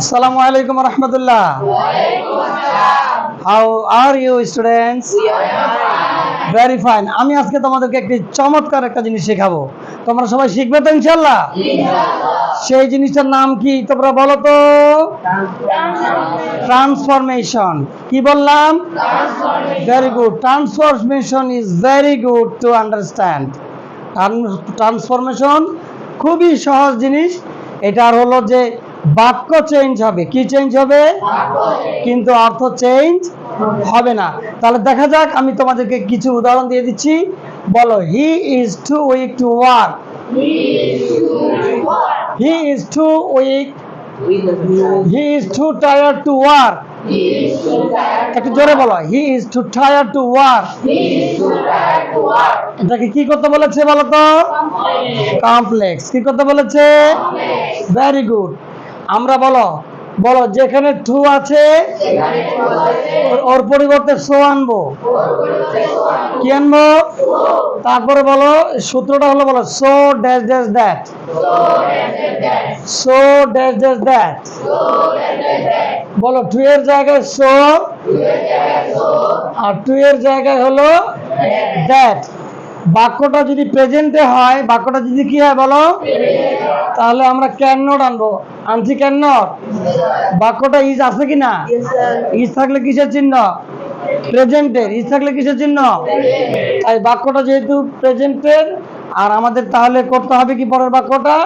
আসসালামু আলাইকুম রহমতুল্লাহ। How are you students very fine আমি আজকে তোমাদেরকে একটি চমৎকার একটা জিনিস শেখাবো। তোমরা সবাই শিখবে তো ইনশাল্লাহ সেই জিনিসটার নাম কি তোমরা বলো তো? ট্রান্সফরমেশন কি বললাম? Very good transformation is very good to understand transformation খুবই সহজ জিনিস। এটার হলো যে বাক্য চেঞ্জ হবে। কি চেঞ্জ হবে? কিন্তু অর্থ চেঞ্জ হবে না। তাহলে দেখা যাক, আমি তোমাদেরকে কিছু উদাহরণ দিয়ে দিচ্ছি। বলো he is too weak to work he is too weak he is too tired to work একটু জোরে বলো he is too tired to work এটাকে কি করতে বলেছে বলো তো? কমপ্লেক্স কি করতে বলেছে? ভেরি গুড আমরা বলো বলো, যেখানে টু আছে, ওর- পরিবর্তে সো আনব। কি আনব? তারপরে বলো সূত্রটা হলো বলো, so dash dash that so dash dash that বলো, টু এর জায়গায় সো, আর টু এর জায়গায় হলো দ্যাট বাক্যটা যদি প্রেজেন্টে হয় বাক্যটা যদি কি হয় বলো? তাহলে আমরা ক্যান নট আনব। আনছি ক্যান নট বাক্যটা ইজ আছে কি না? ইজ থাকলে কিসের চিহ্ন? প্রেজেন্টের ইজ থাকলে কিসের চিহ্ন? তাই বাক্যটা যেহেতু প্রেজেন্টের আর আমাদের তাহলে করতে হবে কি পরের বাক্যটা?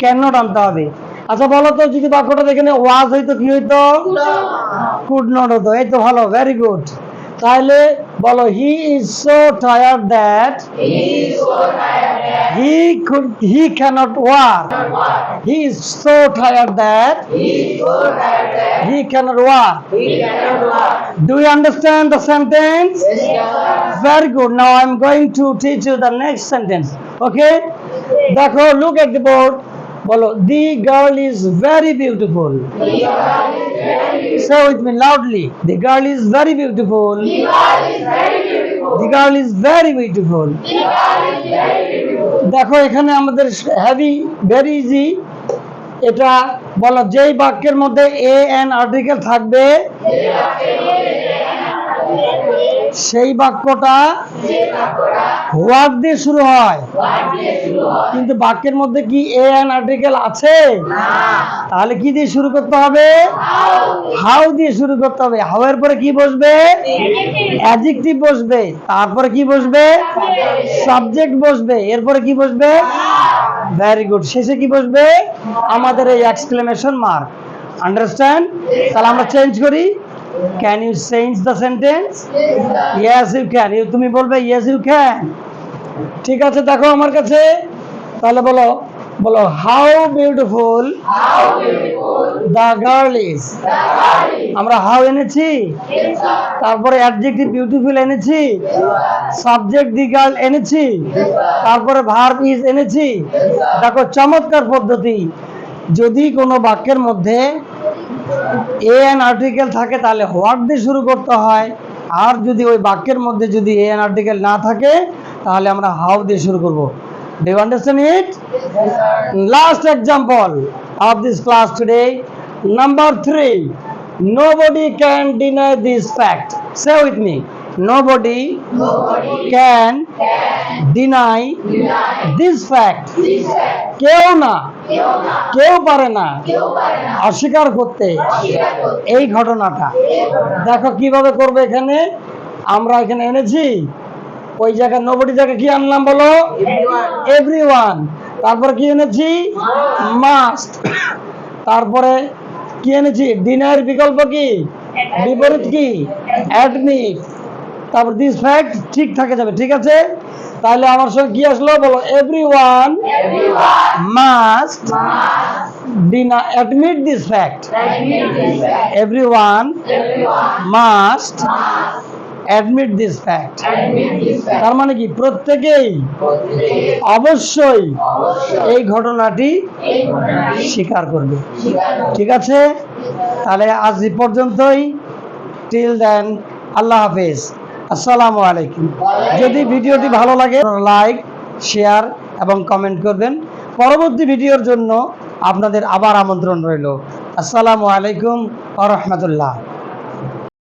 ক্যান নট আনতে হবে। আচ্ছা বলো তো যদি বাক্যটা এখানে ওয়াজ হইতো কি হইতো? কুড নট হতো। এই তো ভালো ভেরি গুড তাহলে বলো he is so tired that he could he cannot walk he is so tired that he cannot walk do you understand the sentence very good now i'm going to teach you the next sentence okay দেখো look at the board বলো the girl is very beautiful say with me loudly the girl is very beautiful the girl is very beautiful দেখো এখানে আমাদের heavy very easy এটা বলো যেই বাক্যের মধ্যে এ এন আর্টিকেল থাকবে সেই বাক্যটা হোয়াট দিয়ে শুরু হয়। কিন্তু বাক্যের মধ্যে কি এ এন আর্টিকেল আছে? তাহলে কি দিয়ে শুরু করতে হবে? হাউ দিয়ে শুরু করতে হবে। হাউ এর পরে কি বসবে? অ্যাডজেক্টিভ বসবে। তারপরে কি বসবে? সাবজেক্ট বসবে। এরপরে কি বসবে? ভেরি গুড শেষে কি বসবে? আমাদের এই এক্সক্লেমেশন মার্ক আন্ডারস্ট্যান্ড তাহলে আমরা চেঞ্জ করি। Can you change the sentence yes you can you তুমি বলবে ইয়েস ইউ ক্যান ঠিক আছে দেখো আমার কাছে। তাহলে বলো বলো how beautiful the girl is আমরা হাউ এনেছি? তারপরে অ্যাডজেক্টিভ বিউটিফুল এনেছি? সাবজেক্ট দি গার্ল এনেছি? তারপরে ভার্ব ইজ এনেছি? দেখো চমৎকার পদ্ধতি। যদি কোনো বাক্যের মধ্যে এ এন আর্টিকেল থাকে, তাহলে হোয়াট দিয়ে শুরু করতে হয়। আর যদি ওই বাক্যের মধ্যে যদি এ এন আর্টিকেল না থাকে, তাহলে আমরা হাউ দিয়ে শুরু করব। Do you understand it last example of this class today number three nobody can deny this fact say with me. Nobody, can, deny, this fact. কেউ না কেউ পারে না অস্বীকার করতে এই ঘটনাটা। দেখো কীভাবে করবে এখানে। আমরা এখানে এনেছি। ওই জায়গায় নবটি জায়গায় কি আনলাম বলো? এভরিওয়ান তারপরে কি এনেছি? মাস্ট তারপরে কি এনেছি? ডিনার বিকল্প কি? বিপরীত কি? অ্যাডমিট তারপর দিস ফ্যাক্ট ঠিক থাকে যাবে ঠিক আছে? তাহলে আমার সঙ্গে কি আসলো? বলো everyone must dinner admit this fact everyone must admit this fact তার মানে কি? প্রত্যেকেই অবশ্যই এই ঘটনাটি স্বীকার করবে। ঠিক আছে? তাহলে আজ পর্যন্তই। টিল দেন আল্লাহ হাফেজ। আসসালামু আলাইকুম। যদি ভিডিওটি ভালো লাগে, লাইক, শেয়ার এবং কমেন্ট করবেন। পরবর্তী ভিডিওর জন্য আপনাদের আবার আমন্ত্রণ রইল। আসসালামু আলাইকুম আ রহমতুল্লাহ।